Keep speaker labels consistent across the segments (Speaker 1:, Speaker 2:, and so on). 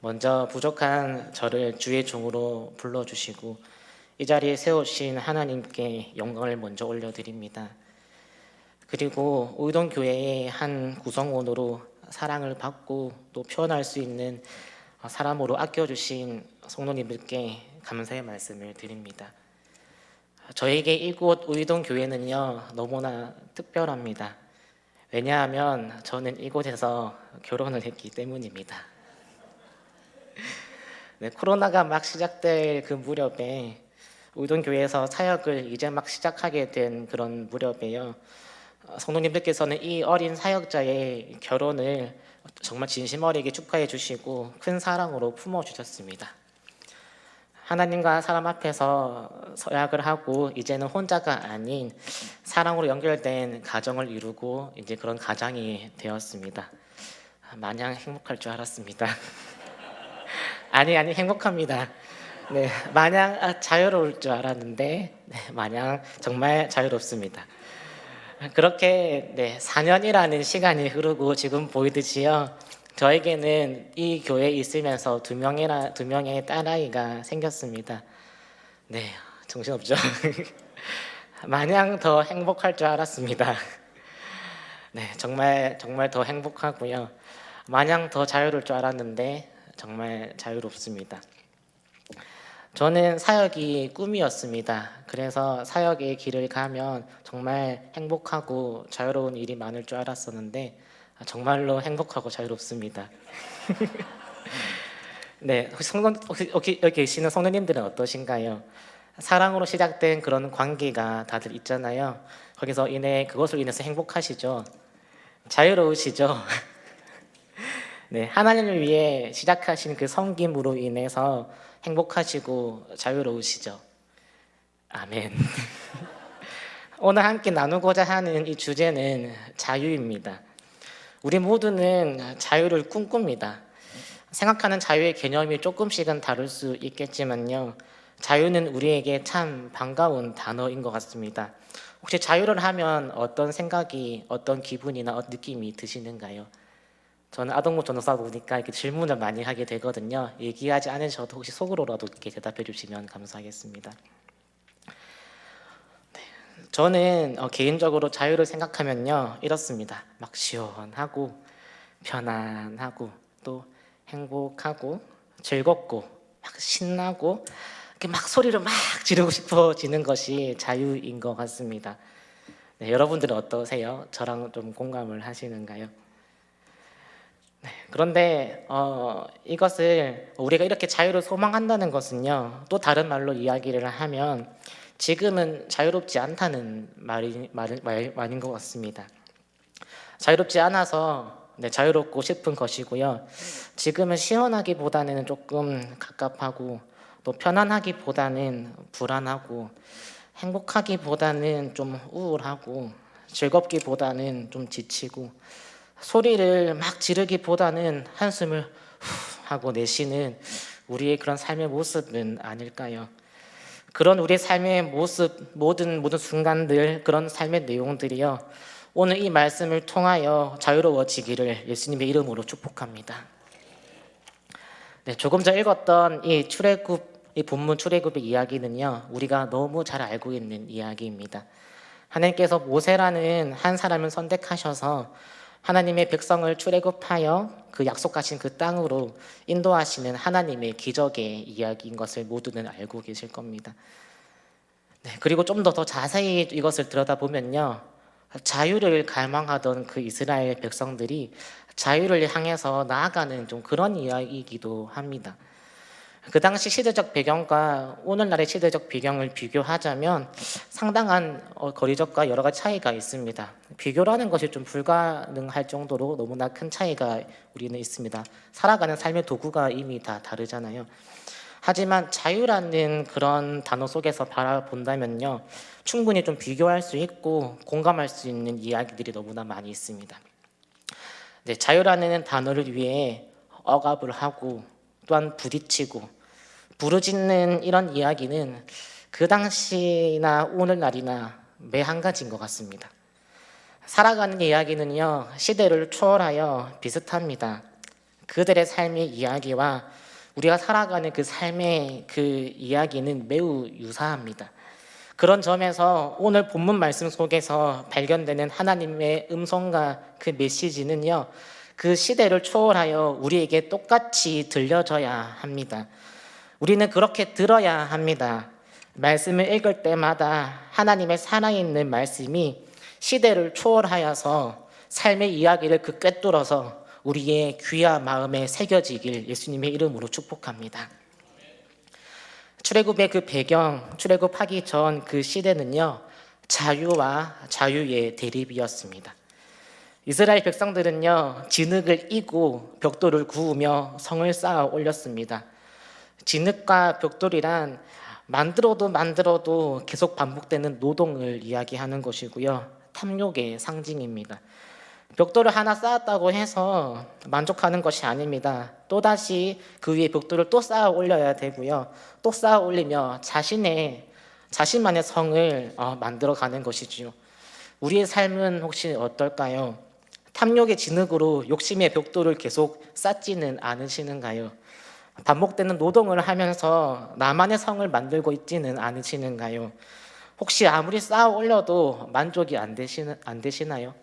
Speaker 1: 먼저 부족한 저를 주의 종으로 불러주시고 이 자리에 세우신 하나님께 영광을 먼저 올려드립니다. 그리고 우이동 교회의 한 구성원으로 사랑을 받고 또 표현할 수 있는 사람으로 아껴주신 성도님들께 감사의 말씀을 드립니다. 저에게 이곳 우이동 교회는요 너무나 특별합니다. 왜냐하면 저는 이곳에서 결혼을 했기 때문입니다. 네, 코로나가 막 시작될 그 무렵에 우이동 교회에서 사역을 이제 막 시작하게 된 그런 무렵에요. 어, 성도님들께서는 이 어린 사역자의 결혼을 정말 진심 어리게 축하해 주시고 큰 사랑으로 품어 주셨습니다. 하나님과 사람 앞에서 서약을 하고 이제는 혼자가 아닌 사랑으로 연결된 가정을 이루고 이제 그런 가장이 되었습니다. 마냥 행복할 줄 알았습니다. 아니 아니 행복합니다. 네, 마냥 아, 자유로울 줄 알았는데 네, 마냥 정말 자유롭습니다. 그렇게 네, 4년이라는 시간이 흐르고 지금 보이듯이요. 저에게는 이 교회에 있으면서 두 명이나 두 명의 딸아이가 생겼습니다. 네, 정신없죠. 마냥 더 행복할 줄 알았습니다. 네, 정말 정말 더 행복하고요. 마냥 더 자유로울 줄 알았는데 정말 자유롭습니다. 저는 사역이 꿈이었습니다. 그래서 사역의 길을 가면 정말 행복하고 자유로운 일이 많을 줄 알았었는데 정말로 행복하고 자유롭습니다. 네, 혹시 성도 혹시 여기 계시는 성도님들은 어떠신가요? 사랑으로 시작된 그런 관계가 다들 있잖아요. 거기서 인해 그것으로 인해서 행복하시죠? 자유로우시죠? 네, 하나님을 위해 시작하신 그 섬김으로 인해서 행복하시고 자유로우시죠. 아멘. 오늘 함께 나누고자 하는 이 주제는 자유입니다. 우리 모두는 자유를 꿈꿉니다. 생각하는 자유의 개념이 조금씩은 다를 수 있겠지만요. 자유는 우리에게 참 반가운 단어인 것 같습니다. 혹시 자유를 하면 어떤 생각이, 어떤 기분이나 어떤 느낌이 드시는가요? 저는 아동부 전도사 보니까 이렇게 질문을 많이 하게 되거든요. 얘기하지 않으셔도 혹시 속으로라도 이렇게 대답해 주시면 감사하겠습니다. 네, 저는 어, 개인적으로 자유를 생각하면요 이렇습니다. 막 시원하고 편안하고 또 행복하고 즐겁고 막 신나고 이렇게 막 소리를 막 지르고 싶어지는 것이 자유인 것 같습니다. 네, 여러분들은 어떠세요? 저랑 좀 공감을 하시는가요? 네, 그런데 어, 이것을 우리가 이렇게 자유를 소망한다는 것은요 또 다른 말로 이야기를 하면 지금은 자유롭지 않다는 말이, 말, 말, 말인 것 같습니다. 자유롭지 않아서 네, 자유롭고 싶은 것이고요. 지금은 시원하기보다는 조금 갑갑하고 또 편안하기보다는 불안하고 행복하기보다는 좀 우울하고 즐겁기보다는 좀 지치고 소리를 막 지르기보다는 한숨을 후 하고 내쉬는 우리의 그런 삶의 모습은 아닐까요? 그런 우리의 삶의 모습, 모든 모든 순간들, 그런 삶의 내용들이요. 오늘 이 말씀을 통하여 자유로워지기를 예수님의 이름으로 축복합니다. 네, 조금 전 읽었던 이 출애굽 이 본문 출애굽의 이야기는요. 우리가 너무 잘 알고 있는 이야기입니다. 하나님께서 모세라는 한 사람을 선택하셔서 하나님의 백성을 출애굽하여 그 약속하신 그 땅으로 인도하시는 하나님의 기적의 이야기인 것을 모두는 알고 계실 겁니다. 네, 그리고 좀 더 더 자세히 이것을 들여다보면요. 자유를 갈망하던 그 이스라엘 백성들이 자유를 향해서 나아가는 좀 그런 이야기이기도 합니다. 그 당시 시대적 배경과 오늘날의 시대적 배경을 비교하자면 상당한 어, 거리적과 여러 가지 차이가 있습니다. 비교라는 것이 좀 불가능할 정도로 너무나 큰 차이가 우리는 있습니다. 살아가는 삶의 도구가 이미 다 다르잖아요. 하지만 자유라는 그런 단어 속에서 바라본다면요. 충분히 좀 비교할 수 있고 공감할 수 있는 이야기들이 너무나 많이 있습니다. 네, 자유라는 단어를 위해 억압을 하고 또한 부딪히고 부르짖는 이런 이야기는 그 당시나 오늘날이나 매 한 가지인 것 같습니다. 살아가는 이야기는요 시대를 초월하여 비슷합니다. 그들의 삶의 이야기와 우리가 살아가는 그 삶의 그 이야기는 매우 유사합니다. 그런 점에서 오늘 본문 말씀 속에서 발견되는 하나님의 음성과 그 메시지는요, 그 시대를 초월하여 우리에게 똑같이 들려져야 합니다. 우리는 그렇게 들어야 합니다. 말씀을 읽을 때마다 하나님의 살아있는 말씀이 시대를 초월하여서 삶의 이야기를 그 꿰뚫어서 우리의 귀와 마음에 새겨지길 예수님의 이름으로 축복합니다. 출애굽의 그 배경, 출애굽하기 전 그 시대는요 자유와 자유의 대립이었습니다. 이스라엘 백성들은요 진흙을 이고 벽돌을 구우며 성을 쌓아 올렸습니다. 진흙과 벽돌이란 만들어도 만들어도 계속 반복되는 노동을 이야기하는 것이고요 탐욕의 상징입니다. 벽돌을 하나 쌓았다고 해서 만족하는 것이 아닙니다. 또다시 그 위에 벽돌을 또 쌓아 올려야 되고요. 또 쌓아 올리며 자신의 자신만의 성을 어, 만들어 가는 것이지요. 우리의 삶은 혹시 어떨까요? 탐욕의 진흙으로 욕심의 벽돌을 계속 쌓지는 않으시는가요? 반복되는 노동을 하면서 나만의 성을 만들고 있지는 않으시는가요? 혹시 아무리 쌓아 올려도 만족이 안 되시는 안 되시나요?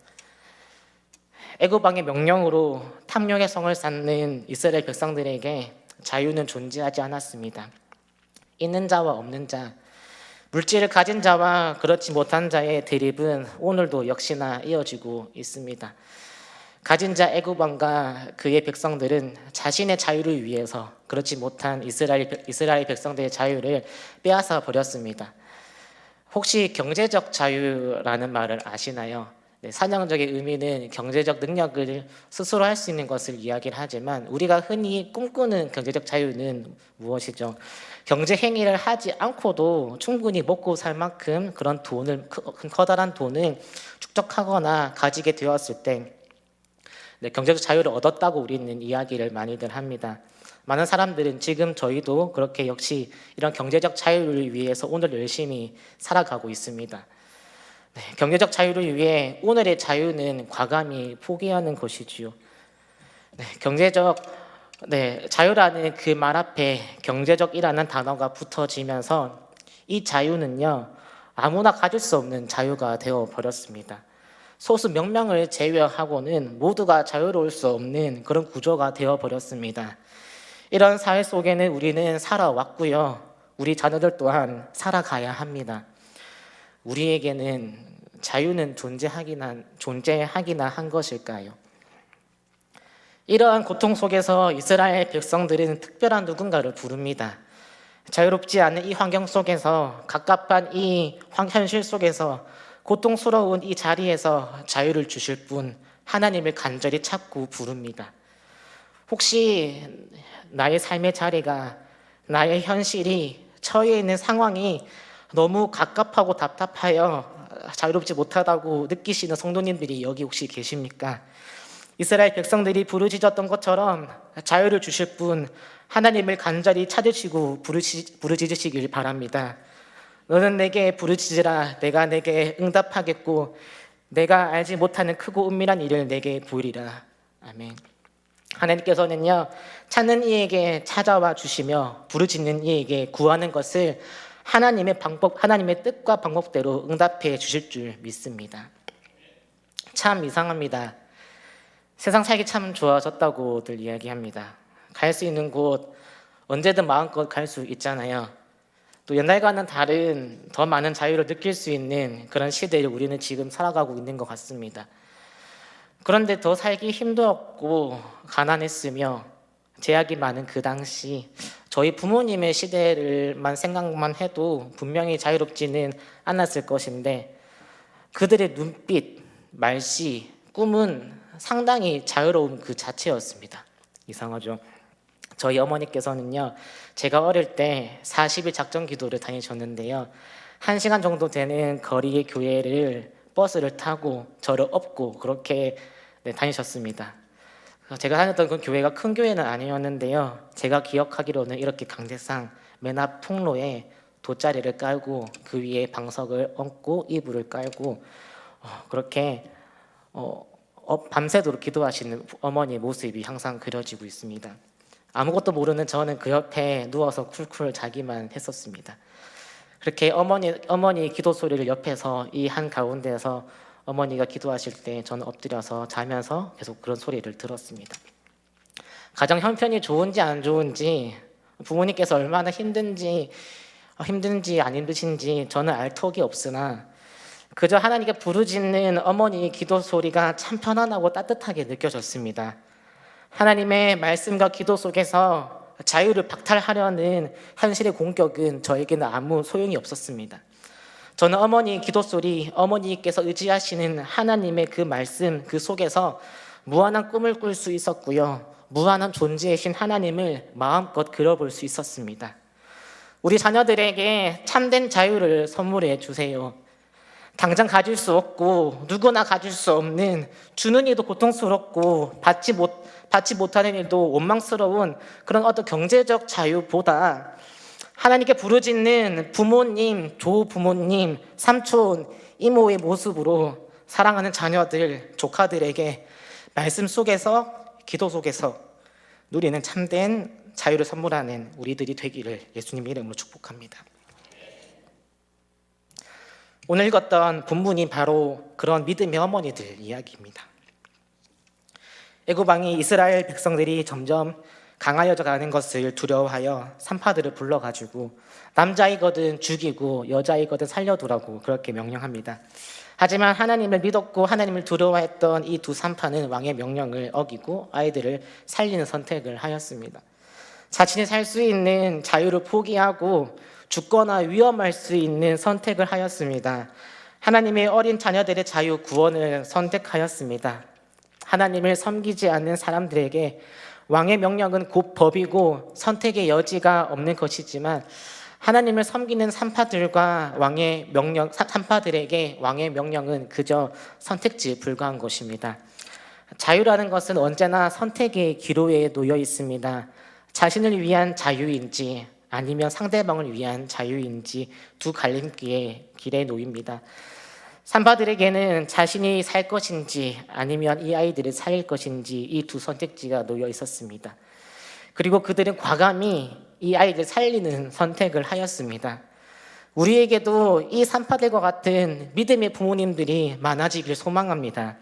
Speaker 1: 애굽왕의 명령으로 탐욕의 성을 쌓는 이스라엘 백성들에게 자유는 존재하지 않았습니다. 있는 자와 없는 자, 물질을 가진 자와 그렇지 못한 자의 대립은 오늘도 역시나 이어지고 있습니다. 가진 자 애굽 왕과 그의 백성들은 자신의 자유를 위해서 그렇지 못한 이스라엘 이스라엘 백성들의 자유를 빼앗아 버렸습니다. 혹시 경제적 자유라는 말을 아시나요? 네, 사냥적의 의미는 경제적 능력을 스스로 할 수 있는 것을 이야기를 하지만 우리가 흔히 꿈꾸는 경제적 자유는 무엇이죠? 경제 행위를 하지 않고도 충분히 먹고 살 만큼 그런 돈을 큰 커다란 돈을 축적하거나 가지게 되었을 때 네, 경제적 자유를 얻었다고 우리는 이야기를 많이들 합니다. 많은 사람들은 지금 저희도 그렇게 역시 이런 경제적 자유를 위해서 오늘 열심히 살아가고 있습니다. 네, 경제적 자유를 위해 오늘의 자유는 과감히 포기하는 것이지요. 네, 경제적 네, 자유라는 그 말 앞에 경제적이라는 단어가 붙어지면서 이 자유는요 아무나 가질 수 없는 자유가 되어 버렸습니다. 소수 몇 명을 제외하고는 모두가 자유로울 수 없는 그런 구조가 되어 버렸습니다. 이런 사회 속에는 우리는 살아왔고요. 우리 자녀들 또한 살아가야 합니다. 우리에게는 자유는 존재하기나 존재하기나 한 것일까요? 이러한 고통 속에서 이스라엘 백성들은 특별한 누군가를 부릅니다. 자유롭지 않은 이 환경 속에서 갑갑한 이 현실 속에서 고통스러운 이 자리에서 자유를 주실 분 하나님을 간절히 찾고 부릅니다. 혹시 나의 삶의 자리가 나의 현실이 처해 있는 상황이 너무 갑갑하고 답답하여 자유롭지 못하다고 느끼시는 성도님들이 여기 혹시 계십니까? 이스라엘 백성들이 부르짖었던 것처럼 자유를 주실 분 하나님을 간절히 찾으시고 부르짖으시길 바랍니다. 너는 내게 부르짖으라 내가 내게 응답하겠고 내가 알지 못하는 크고 은밀한 일을 내게 보이리라. 아멘. 하나님께서는요 찾는 이에게 찾아와 주시며 부르짖는 이에게 구하는 것을 하나님의 방법, 하나님의 뜻과 방법대로 응답해 주실 줄 믿습니다. 참 이상합니다. 세상 살기 참 좋아졌다고들 이야기합니다. 갈 수 있는 곳 언제든 마음껏 갈 수 있잖아요. 또 옛날과는 다른 더 많은 자유를 느낄 수 있는 그런 시대를 우리는 지금 살아가고 있는 것 같습니다. 그런데 더 살기 힘들었고 가난했으며 제약이 많은 그 당시 저희 부모님의 시대를만 생각만 해도 분명히 자유롭지는 않았을 것인데 그들의 눈빛, 말씨, 꿈은 상당히 자유로운 그 자체였습니다. 이상하죠. 저희 어머니께서는요, 제가 어릴 때 40일 작전 기도를 다니셨는데요. 1시간 정도 되는 거리의 교회를 버스를 타고 저를 업고 그렇게 네, 다니셨습니다. 제가 다녔던 그 교회가 큰 교회는 아니었는데요. 제가 기억하기로는 이렇게 강대상 맨 앞 통로에 돗자리를 깔고 그 위에 방석을 얹고 이불을 깔고 어, 그렇게 어, 어, 밤새도록 기도하시는 어머니 모습이 항상 그려지고 있습니다. 아무것도 모르는 저는 그 옆에 누워서 쿨쿨 자기만 했었습니다. 그렇게 어머니 어머니 기도 소리를 옆에서 이 한 가운데에서 어머니가 기도하실 때 저는 엎드려서 자면서 계속 그런 소리를 들었습니다. 가정 형편이 좋은지 안 좋은지 부모님께서 얼마나 힘든지 어, 힘든지 안 힘드신지 저는 알 턱이 없으나 그저 하나님께 부르짖는 어머니의 기도 소리가 참 편안하고 따뜻하게 느껴졌습니다. 하나님의 말씀과 기도 속에서 자유를 박탈하려는 현실의 공격은 저에게는 아무 소용이 없었습니다. 저는 어머니 기도 소리, 어머니께서 의지하시는 하나님의 그 말씀 그 속에서 무한한 꿈을 꿀 수 있었고요. 무한한 존재이신 하나님을 마음껏 그려볼 수 있었습니다. 우리 자녀들에게 참된 자유를 선물해 주세요. 당장 가질 수 없고 누구나 가질 수 없는 주는 이도 고통스럽고 받지 못 받지 못하는 일도 원망스러운 그런 어떤 경제적 자유보다 하나님께 부르짖는 부모님, 조부모님, 삼촌, 이모의 모습으로 사랑하는 자녀들, 조카들에게 말씀 속에서 기도 속에서 누리는 참된 자유를 선물하는 우리들이 되기를 예수님 이름으로 축복합니다. 오늘 읽었던 본문이 바로 그런 믿음의 어머니들 이야기입니다. 애굽왕이 이스라엘 백성들이 점점 강하여져 가는 것을 두려워하여 산파들을 불러가지고 남자이거든 죽이고 여자이거든 살려두라고 그렇게 명령합니다. 하지만 하나님을 믿었고 하나님을 두려워했던 이 두 산파는 왕의 명령을 어기고 아이들을 살리는 선택을 하였습니다. 자신이 살 수 있는 자유를 포기하고 죽거나 위험할 수 있는 선택을 하였습니다. 하나님의 어린 자녀들의 자유 구원을 선택하였습니다. 하나님을 섬기지 않는 사람들에게 왕의 명령은 곧 법이고 선택의 여지가 없는 것이지만 하나님을 섬기는 산파들과 왕의 명령 산파들에게 왕의 명령은 그저 선택지에 불과한 것입니다. 자유라는 것은 언제나 선택의 기로에 놓여 있습니다. 자신을 위한 자유인지 아니면 상대방을 위한 자유인지 두 갈림길에 길에 놓입니다. 산파들에게는 자신이 살 것인지 아니면 이 아이들을 살릴 것인지 이 두 선택지가 놓여 있었습니다. 그리고 그들은 과감히 이 아이를 살리는 선택을 하였습니다. 우리에게도 이 산파들과 같은 믿음의 부모님들이 많아지길 소망합니다.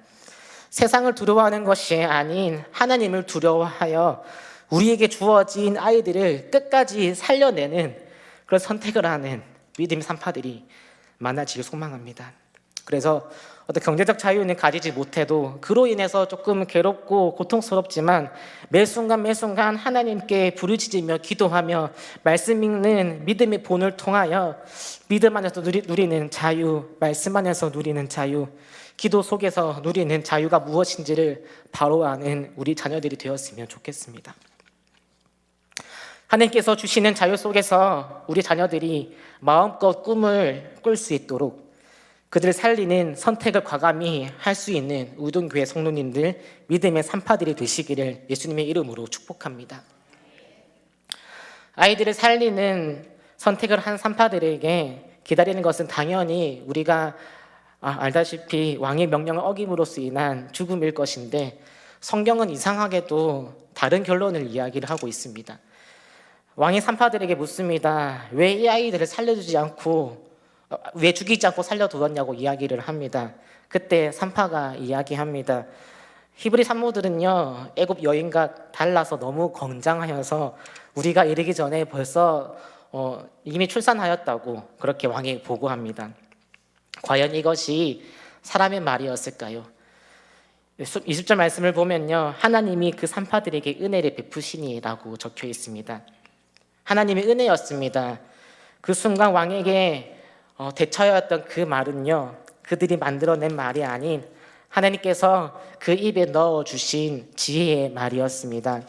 Speaker 1: 세상을 두려워하는 것이 아닌 하나님을 두려워하여 우리에게 주어진 아이들을 끝까지 살려내는 그런 선택을 하는 믿음의 산파들이 많아지길 소망합니다. 그래서 어떤 경제적 자유는 가지지 못해도 그로 인해서 조금 괴롭고 고통스럽지만 매 순간 매 순간 하나님께 부르짖으며 기도하며 말씀 읽는 믿음의 본을 통하여 믿음 안에서 누리, 누리는 자유, 말씀 안에서 누리는 자유, 기도 속에서 누리는 자유가 무엇인지를 바로 아는 우리 자녀들이 되었으면 좋겠습니다. 하나님께서 주시는 자유 속에서 우리 자녀들이 마음껏 꿈을 꿀 수 있도록 그들을 살리는 선택을 과감히 할 수 있는 우동교회 성도님들 믿음의 산파들이 되시기를 예수님의 이름으로 축복합니다. 아이들을 살리는 선택을 한 산파들에게 기다리는 것은 당연히 우리가 아, 알다시피 왕의 명령을 어김으로써 인한 죽음일 것인데 성경은 이상하게도 다른 결론을 이야기를 하고 있습니다. 왕이 산파들에게 묻습니다. 왜 이 아이들을 살려주지 않고 어, 왜 죽이지 않고 살려두었냐고 이야기를 합니다. 그때 산파가 이야기합니다. 히브리 산모들은요 애굽 여인과 달라서 너무 건장하여서 우리가 이르기 전에 벌써 어, 이미 출산하였다고 그렇게 왕에게 보고합니다. 과연 이것이 사람의 말이었을까요? 20절 말씀을 보면요 하나님이 그 산파들에게 은혜를 베푸시니라고 적혀 있습니다. 하나님의 은혜였습니다. 그 순간 왕에게 어, 대처였던 그 말은요, 그들이 만들어낸 말이 아닌 하나님께서 그 입에 넣어 주신 지혜의 말이었습니다.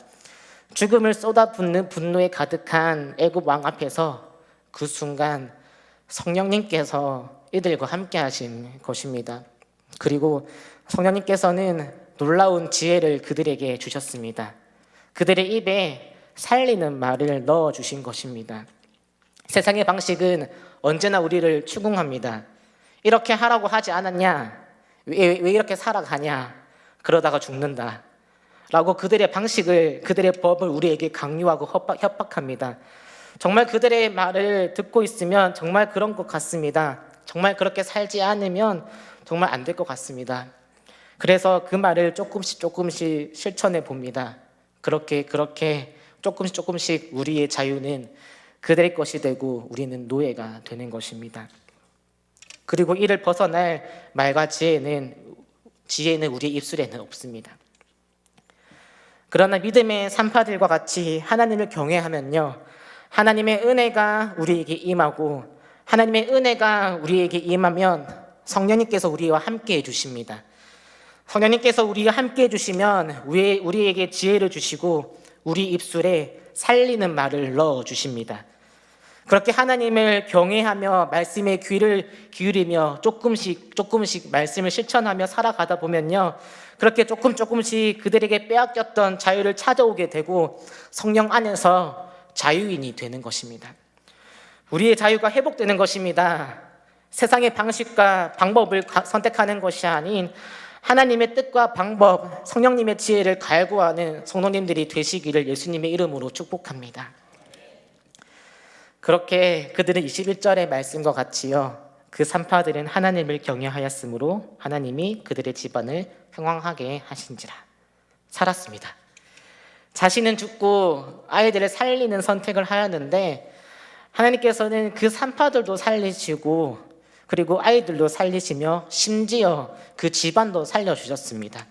Speaker 1: 죽음을 쏟아붓는 분노에 가득한 애굽 왕 앞에서 그 순간 성령님께서 이들과 함께 하신 것입니다. 그리고 성령님께서는 놀라운 지혜를 그들에게 주셨습니다. 그들의 입에 살리는 말을 넣어 주신 것입니다. 세상의 방식은 언제나 우리를 추궁합니다. 이렇게 하라고 하지 않았냐? 왜, 왜 이렇게 살아가냐? 그러다가 죽는다. 라고 그들의 방식을, 그들의 법을 우리에게 강요하고 협박, 협박합니다. 정말 그들의 말을 듣고 있으면 정말 그런 것 같습니다. 정말 그렇게 살지 않으면 정말 안 될 것 같습니다. 그래서 그 말을 조금씩 조금씩 실천해 봅니다. 그렇게 그렇게 조금씩 조금씩 우리의 자유는 그들의 것이 되고 우리는 노예가 되는 것입니다. 그리고 이를 벗어날 말과 지혜는 지혜는 우리의 입술에는 없습니다. 그러나 믿음의 산파들과 같이 하나님을 경외하면요. 하나님의 은혜가 우리에게 임하고 하나님의 은혜가 우리에게 임하면 성령님께서 우리와 함께 해 주십니다. 성령님께서 우리와 함께 해 주시면 우리- 우리에게 지혜를 주시고 우리 입술에 살리는 말을 넣어 주십니다. 그렇게 하나님을 경외하며 말씀에 귀를 기울이며 조금씩 조금씩 말씀을 실천하며 살아가다 보면요. 그렇게 조금 조금씩 그들에게 빼앗겼던 자유를 찾아오게 되고 성령 안에서 자유인이 되는 것입니다. 우리의 자유가 회복되는 것입니다. 세상의 방식과 방법을 가- 선택하는 것이 아닌 하나님의 뜻과 방법, 성령님의 지혜를 갈구하는 성도님들이 되시기를 예수님의 이름으로 축복합니다. 그렇게 그들은 21절의 말씀과 같이요. 그 산파들은 하나님을 경외하였으므로 하나님이 그들의 집안을 평황하게 하신지라. 살았습니다. 자신은 죽고 아이들을 살리는 선택을 하였는데 하나님께서는 그 산파들도 살리시고 그리고 아이들도 살리시며 심지어 그 집안도 살려주셨습니다.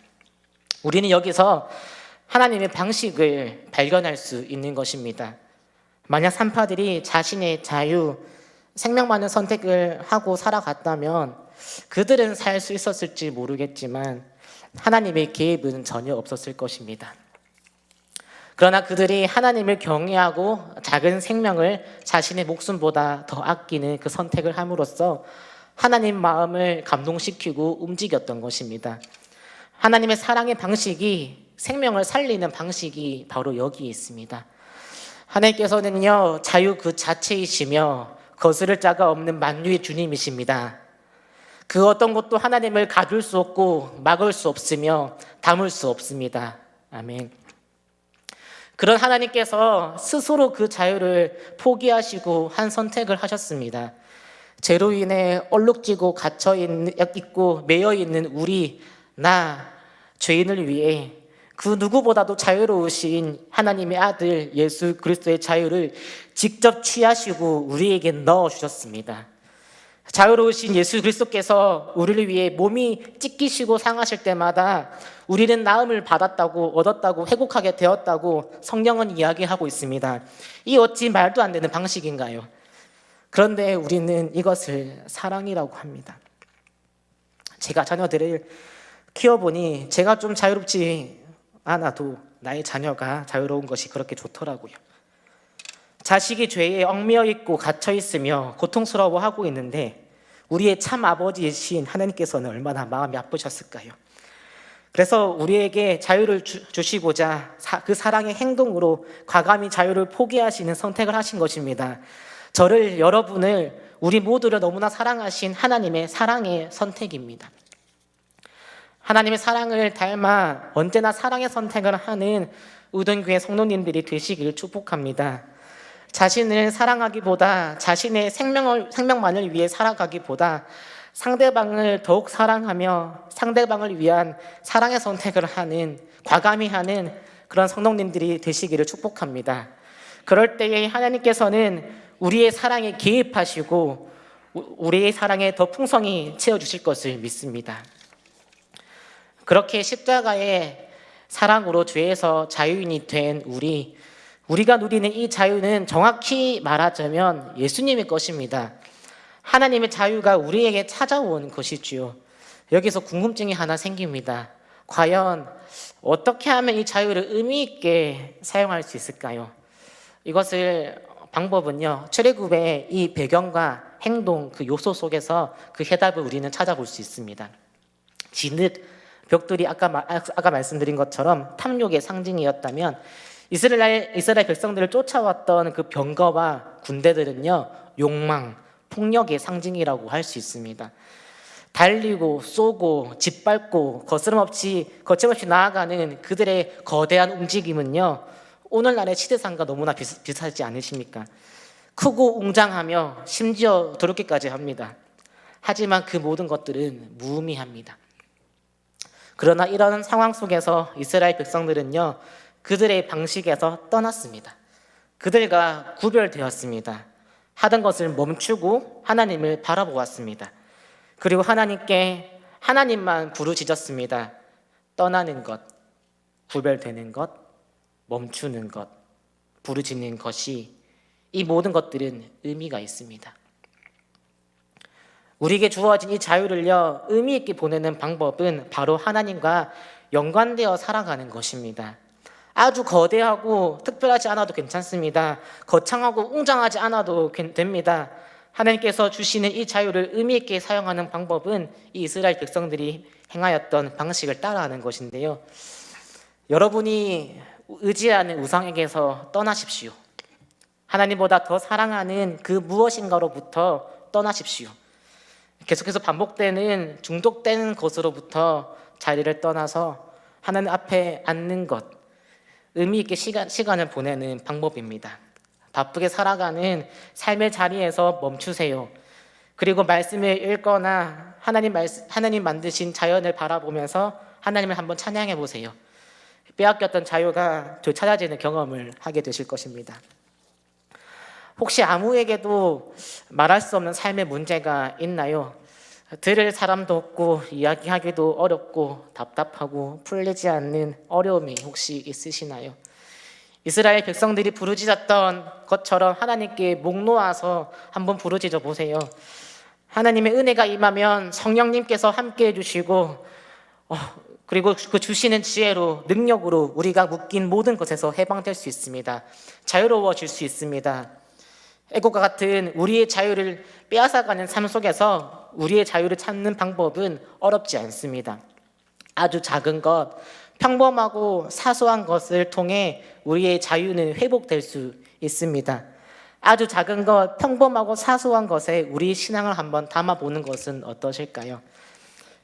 Speaker 1: 우리는 여기서 하나님의 방식을 발견할 수 있는 것입니다. 만약 산파들이 자신의 자유, 생명 많은 선택을 하고 살아갔다면 그들은 살 수 있었을지 모르겠지만 하나님의 개입은 전혀 없었을 것입니다. 그러나 그들이 하나님을 경외하고 작은 생명을 자신의 목숨보다 더 아끼는 그 선택을 함으로써 하나님 마음을 감동시키고 움직였던 것입니다. 하나님의 사랑의 방식이 생명을 살리는 방식이 바로 여기에 있습니다. 하나님께서는요, 자유 그 자체이시며 거스를 자가 없는 만유의 주님이십니다. 그 어떤 것도 하나님을 가둘 수 없고 막을 수 없으며 담을 수 없습니다. 아멘. 그런 하나님께서 스스로 그 자유를 포기하시고 한 선택을 하셨습니다. 죄로 인해 얼룩지고 갇혀 있고 매여 있는 우리 나 죄인을 위해 그 누구보다도 자유로우신 하나님의 아들 예수 그리스도의 자유를 직접 취하시고 우리에게 넣어 주셨습니다. 자유로우신 예수 그리스도께서 우리를 위해 몸이 찢기시고 상하실 때마다 우리는 나음을 받았다고 얻었다고 회복하게 되었다고 성경은 이야기하고 있습니다. 이 어찌 말도 안 되는 방식인가요? 그런데 우리는 이것을 사랑이라고 합니다. 제가 자녀들을 키워보니 제가 좀 자유롭지 않아도 나의 자녀가 자유로운 것이 그렇게 좋더라고요. 자식이 죄에 얽매여 있고 갇혀 있으며 고통스러워하고 있는데 우리의 참 아버지이신 하나님께서는 얼마나 마음이 아프셨을까요? 그래서 우리에게 자유를 주, 주시고자 사, 그 사랑의 행동으로 과감히 자유를 포기하시는 선택을 하신 것입니다. 저를 여러분을 우리 모두를 너무나 사랑하신 하나님의 사랑의 선택입니다. 하나님의 사랑을 닮아 언제나 사랑의 선택을 하는 우등교회 성도님들이 되시기를 축복합니다. 자신을 사랑하기보다 자신의 생명을, 생명만을 위해 살아가기보다 상대방을 더욱 사랑하며 상대방을 위한 사랑의 선택을 하는 과감히 하는 그런 성도님들이 되시기를 축복합니다. 그럴 때에 하나님께서는 우리의 사랑에 개입하시고 우리의 사랑에 더 풍성히 채워주실 것을 믿습니다. 그렇게 십자가의 사랑으로 죄에서 자유인이 된 우리, 우리가 누리는 이 자유는 정확히 말하자면 예수님의 것입니다. 하나님의 자유가 우리에게 찾아온 것이지요. 여기서 궁금증이 하나 생깁니다. 과연 어떻게 하면 이 자유를 의미 있게 사용할 수 있을까요? 이것을 방법은요. 출애굽의 이 배경과 행동 그 요소 속에서 그 해답을 우리는 찾아볼 수 있습니다. 진흙 벽돌이 아까 마- 아까 말씀드린 것처럼 탐욕의 상징이었다면 이스라엘 이스라엘 백성들을 쫓아왔던 그 병거와 군대들은요 욕망, 폭력의 상징이라고 할 수 있습니다. 달리고 쏘고 짓밟고 거스름없이 거침없이 나아가는 그들의 거대한 움직임은요 오늘날의 시대상과 너무나 비슷, 비슷하지 않으십니까? 크고 웅장하며 심지어 더럽게까지 합니다. 하지만 그 모든 것들은 무의미합니다. 그러나 이런 상황 속에서 이스라엘 백성들은요 그들의 방식에서 떠났습니다. 그들과 구별되었습니다. 하던 것을 멈추고 하나님을 바라보았습니다. 그리고 하나님께 하나님만 부르짖었습니다. 떠나는 것, 구별되는 것, 멈추는 것, 부르짖는 것이 이 모든 것들은 의미가 있습니다. 우리에게 주어진 이 자유를요, 의미 있게 보내는 방법은 바로 하나님과 연관되어 살아가는 것입니다. 아주 거대하고 특별하지 않아도 괜찮습니다. 거창하고 웅장하지 않아도 괜- 됩니다. 하나님께서 주시는 이 자유를 의미 있게 사용하는 방법은 이 이스라엘 백성들이 행하였던 방식을 따라하는 것인데요. 여러분이 의지하는 우상에게서 떠나십시오. 하나님보다 더 사랑하는 그 무엇인가로부터 떠나십시오. 계속해서 반복되는 중독되는 것으로부터 자리를 떠나서 하나님 앞에 앉는 것, 의미 있게 시간, 시간을 보내는 방법입니다. 바쁘게 살아가는 삶의 자리에서 멈추세요. 그리고 말씀을 읽거나 하나님 말씀, 하나님 만드신 자연을 바라보면서 하나님을 한번 찬양해 보세요. 빼앗겼던 자유가 되찾아지는 경험을 하게 되실 것입니다. 혹시 아무에게도 말할 수 없는 삶의 문제가 있나요? 들을 사람도 없고 이야기하기도 어렵고 답답하고 풀리지 않는 어려움이 혹시 있으시나요? 이스라엘 백성들이 부르짖었던 것처럼 하나님께 목 놓아서 한번 부르짖어 보세요. 하나님의 은혜가 임하면 성령님께서 함께 해주시고 어, 그리고 그 주시는 지혜로 능력으로 우리가 묶인 모든 것에서 해방될 수 있습니다. 자유로워질 수 있습니다. 애국과 같은 우리의 자유를 빼앗아가는 삶 속에서 우리의 자유를 찾는 방법은 어렵지 않습니다. 아주 작은 것, 평범하고 사소한 것을 통해 우리의 자유는 회복될 수 있습니다. 아주 작은 것, 평범하고 사소한 것에 우리 신앙을 한번 담아보는 것은 어떠실까요?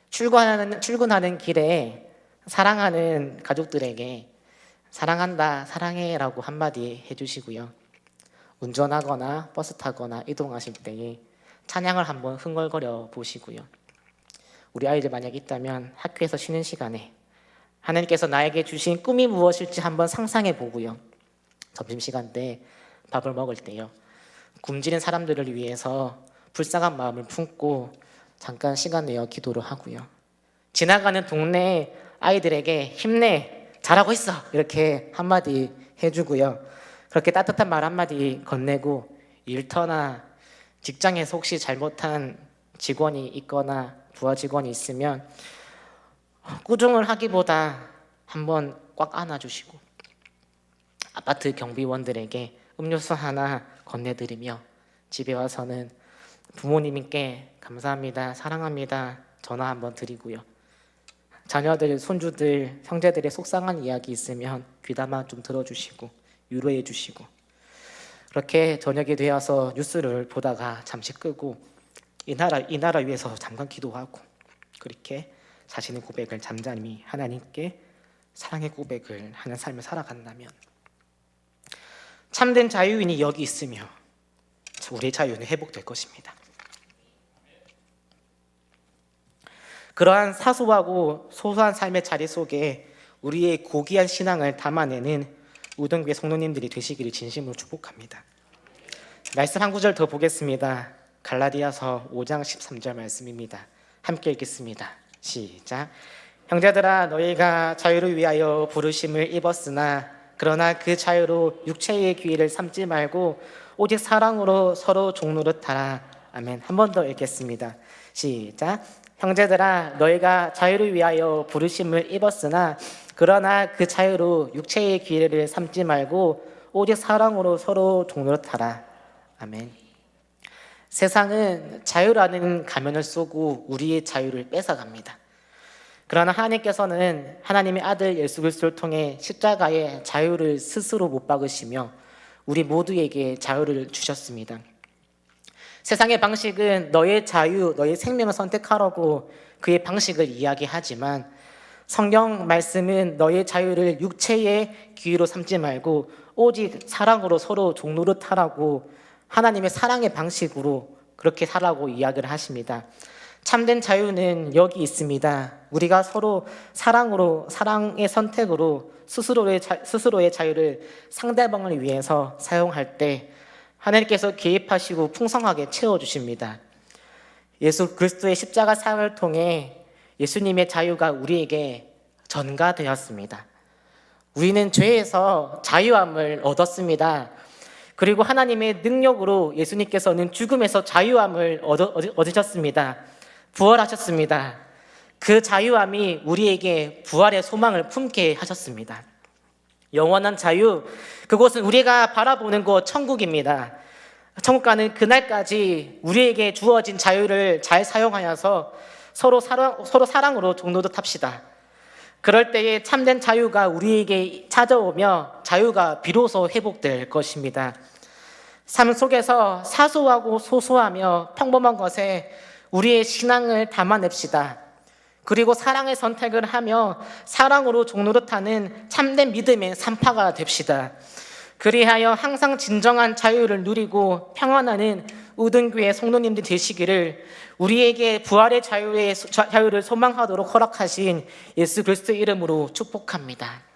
Speaker 1: 출근하는, 출근하는 길에 사랑하는 가족들에게 사랑한다, 사랑해 라고 한마디 해주시고요. 운전하거나 버스 타거나 이동하실 때에 찬양을 한번 흥얼거려 보시고요. 우리 아이들 만약 있다면 학교에서 쉬는 시간에 하나님께서 나에게 주신 꿈이 무엇일지 한번 상상해 보고요. 점심시간 때 밥을 먹을 때요. 굶주린 사람들을 위해서 불쌍한 마음을 품고 잠깐 시간 내어 기도를 하고요. 지나가는 동네 아이들에게 힘내, 잘하고 있어 이렇게 한마디 해주고요. 그렇게 따뜻한 말 한마디 건네고 일터나 직장에서 혹시 잘못한 직원이 있거나 부하 직원이 있으면 꾸중을 하기보다 한번 꽉 안아주시고 아파트 경비원들에게 음료수 하나 건네드리며 집에 와서는 부모님께 감사합니다, 사랑합니다 전화 한번 드리고요. 자녀들, 손주들, 형제들의 속상한 이야기 있으면 귀담아 좀 들어주시고 위로해 주시고 그렇게 저녁이 되어서 뉴스를 보다가 잠시 끄고 이 나라 이 나라 위해서 잠깐 기도하고 그렇게 자신의 고백을 잠잠히 하나님께 사랑의 고백을 하는 삶을 살아간다면 참된 자유인이 여기 있으며 우리의 자유는 회복될 것입니다. 그러한 사소하고 소소한 삶의 자리 속에 우리의 고귀한 신앙을 담아내는 우등교회 성도님들이 되시기를 진심으로 축복합니다. 말씀 한 구절 더 보겠습니다. 갈라디아서 5장 13절 말씀입니다. 함께 읽겠습니다. 시작. 형제들아 너희가 자유를 위하여 부르심을 입었으나 그러나 그 자유로 육체의 기회를 삼지 말고 오직 사랑으로 서로 타라. 아멘. 한 번 더 읽겠습니다. 시작. 형제들아 너희가 자유를 위하여 부르심을 입었으나 그러나 그 자유로 육체의 기회를 삼지 말고 오직 사랑으로 서로 타라. 아멘. 세상은 자유라는 가면을 쓰고 우리의 자유를 뺏어갑니다. 그러나 하나님께서는 하나님의 아들 예수 그리스도를 통해 십자가의 자유를 스스로 못 박으시며 우리 모두에게 자유를 주셨습니다. 세상의 방식은 너의 자유, 너의 생명을 선택하라고 그의 방식을 이야기하지만 성경 말씀은 너의 자유를 육체의 기회로 삼지 말고 오직 사랑으로 서로 종노릇하라고 하나님의 사랑의 방식으로 그렇게 살라고 이야기를 하십니다. 참된 자유는 여기 있습니다. 우리가 서로 사랑으로 사랑의 선택으로 스스로의 자, 스스로의 자유를 상대방을 위해서 사용할 때 하나님께서 개입하시고 풍성하게 채워 주십니다. 예수 그리스도의 십자가 사역을 통해 예수님의 자유가 우리에게 전가되었습니다. 우리는 죄에서 자유함을 얻었습니다. 그리고 하나님의 능력으로 예수님께서는 죽음에서 자유함을 얻어, 얻으셨습니다. 부활하셨습니다. 그 자유함이 우리에게 부활의 소망을 품게 하셨습니다. 영원한 자유, 그곳은 우리가 바라보는 곳 천국입니다. 천국 가는 그날까지 우리에게 주어진 자유를 잘 사용하여서 서로 사랑, 서로 사랑으로 종노릇 합시다. 그럴 때에 참된 자유가 우리에게 찾아오며 자유가 비로소 회복될 것입니다. 삶 속에서 사소하고 소소하며 평범한 것에 우리의 신앙을 담아냅시다. 그리고 사랑의 선택을 하며 사랑으로 종노릇하는 참된 믿음의 산파가 됩시다. 그리하여 항상 진정한 자유를 누리고 평안하는 우등교회 성도님들 되시기를 우리에게 부활의 자유의 자유를 소망하도록 허락하신 예수 그리스도의 이름으로 축복합니다.